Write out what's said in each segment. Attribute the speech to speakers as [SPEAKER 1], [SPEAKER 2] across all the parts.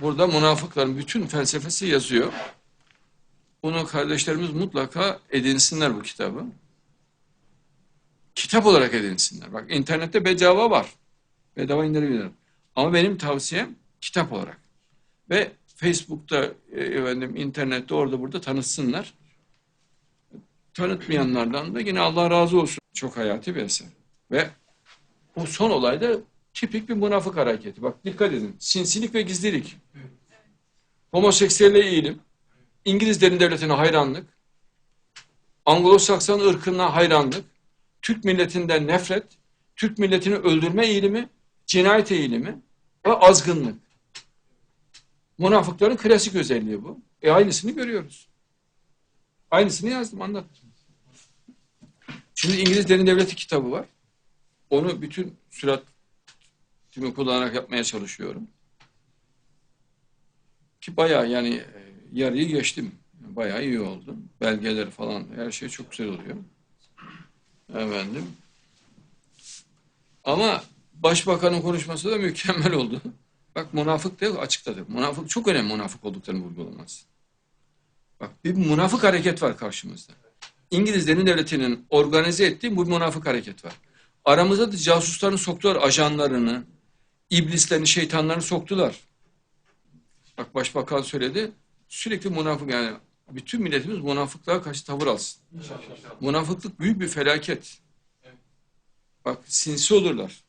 [SPEAKER 1] burada münafıkların bütün felsefesi yazıyor. Bunu kardeşlerimiz mutlaka edinsinler bu kitabı. Kitap olarak edinsinler. Bak internette bedava var. Bedava indirebilirler. Ama benim tavsiyem kitap olarak. Ve Facebook'ta, e, efendim, internette orada burada tanıtsınlar. Tanıtmayanlardan da yine Allah razı olsun. Çok hayati bir eser. Ve bu son olayda tipik bir münafık hareketi. Bak dikkat edin. Sinsilik ve gizlilik. Homoseksüelle eğilim. İngiliz derin devletine hayranlık. Anglo-Sakson ırkına hayranlık. Türk milletinden nefret. Türk milletini öldürme eğilimi. Cinayet eğilimi. Ve azgınlık. Münafıkların klasik özelliği bu. E aynısını görüyoruz. Aynısını yazdım anlattım. Şimdi İngiliz Derin Devleti kitabı var. Onu bütün süratimi kullanarak yapmaya çalışıyorum. Ki bayağı yani e, yarıyı geçtim. Bayağı iyi oldu. Belgeler falan her şey çok güzel oluyor. Efendim. Ama başbakanın konuşması da mükemmel oldu. Bak münafık da açıkladı. Münafık çok önemli münafık olduklarını vurgulaması. Bak bir münafık hareket var karşımızda. İngilizlerin devletinin organize ettiği bu münafık hareket var. Aramıza da casuslarını soktular, ajanlarını, iblislerini, şeytanlarını soktular. Bak başbakan söyledi, sürekli münafık yani bütün milletimiz münafıklığa karşı tavır alsın. Münafıklık büyük bir felaket. Bak sinsi olurlar,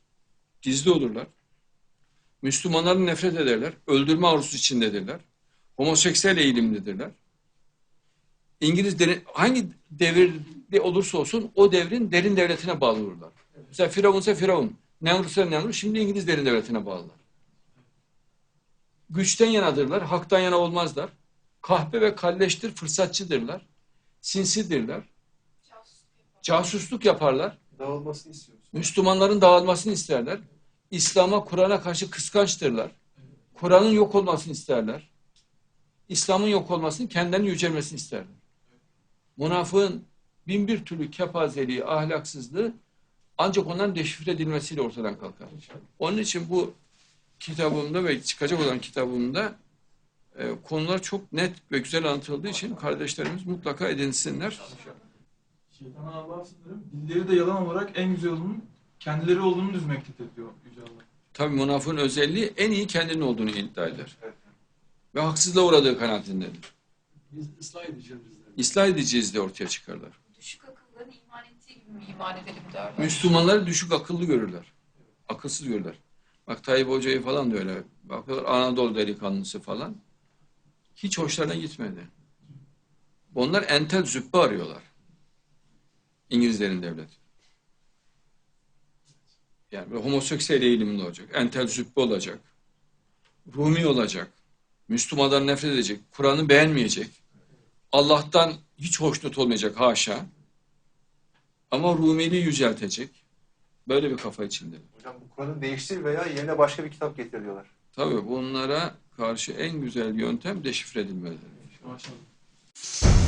[SPEAKER 1] gizli olurlar. Müslümanları nefret ederler, öldürme arzusu içindedirler. Homoseksüel eğilimlidirler. İngiliz derin, hangi devirde olursa olsun o devrin derin devletine bağlı olurlar. Mesela Firavunsa Firavun, Nemrutsa Nemrut, şimdi İngiliz derin devletine bağlılar. Güçten yanadırlar, haktan yana olmazlar. Kahpe ve kalleştir, fırsatçıdırlar. Sinsidirler. Casusluk yaparlar.
[SPEAKER 2] Dağılmasını istiyoruz.
[SPEAKER 1] Müslümanların dağılmasını isterler. İslam'a, Kur'an'a karşı kıskançtırlar. Kur'an'ın yok olmasını isterler. İslam'ın yok olmasını, kendilerinin yücelmesini isterler. Münafığın bin bir türlü kepazeliği, ahlaksızlığı ancak onların deşifre edilmesiyle ortadan kalkar. Onun için bu kitabımda ve çıkacak olan kitabımda e, konular çok net ve güzel anlatıldığı için kardeşlerimiz mutlaka edinsinler.
[SPEAKER 3] Şeytan Allah'a sınırım. Dilleri de yalan olarak en güzel olanın kendileri olduğunu düzmektedir diyor Yüce Allah.
[SPEAKER 1] Tabii münafığın özelliği en iyi kendinin olduğunu iddia eder. Ve haksızlığa uğradığı kanaatindedir.
[SPEAKER 2] Biz ıslah edeceğiz.
[SPEAKER 1] İslah edeceğiz de ortaya çıkarlar.
[SPEAKER 4] Düşük akılların iman iman edelim derler.
[SPEAKER 1] Müslümanları düşük akıllı görürler. Akılsız görürler. Bak Tayyip Hoca'yı falan da öyle. Bakıyorlar Anadolu delikanlısı falan. Hiç hoşlarına gitmedi. Onlar entel züppe arıyorlar. İngilizlerin devleti. Yani homoseksüel eğilimli olacak. Entel züppe olacak. Rumi olacak. Müslümandan nefret edecek. Kur'an'ı beğenmeyecek. Allah'tan hiç hoşnut olmayacak haşa. Ama Rumiliği yüceltecek. Böyle bir kafa içinde.
[SPEAKER 2] Hocam bu Kur'an'ı değiştir veya yerine başka bir kitap getir diyorlar.
[SPEAKER 1] Tabii bunlara karşı en güzel yöntem deşifre edilmelidir.
[SPEAKER 3] Maşallah.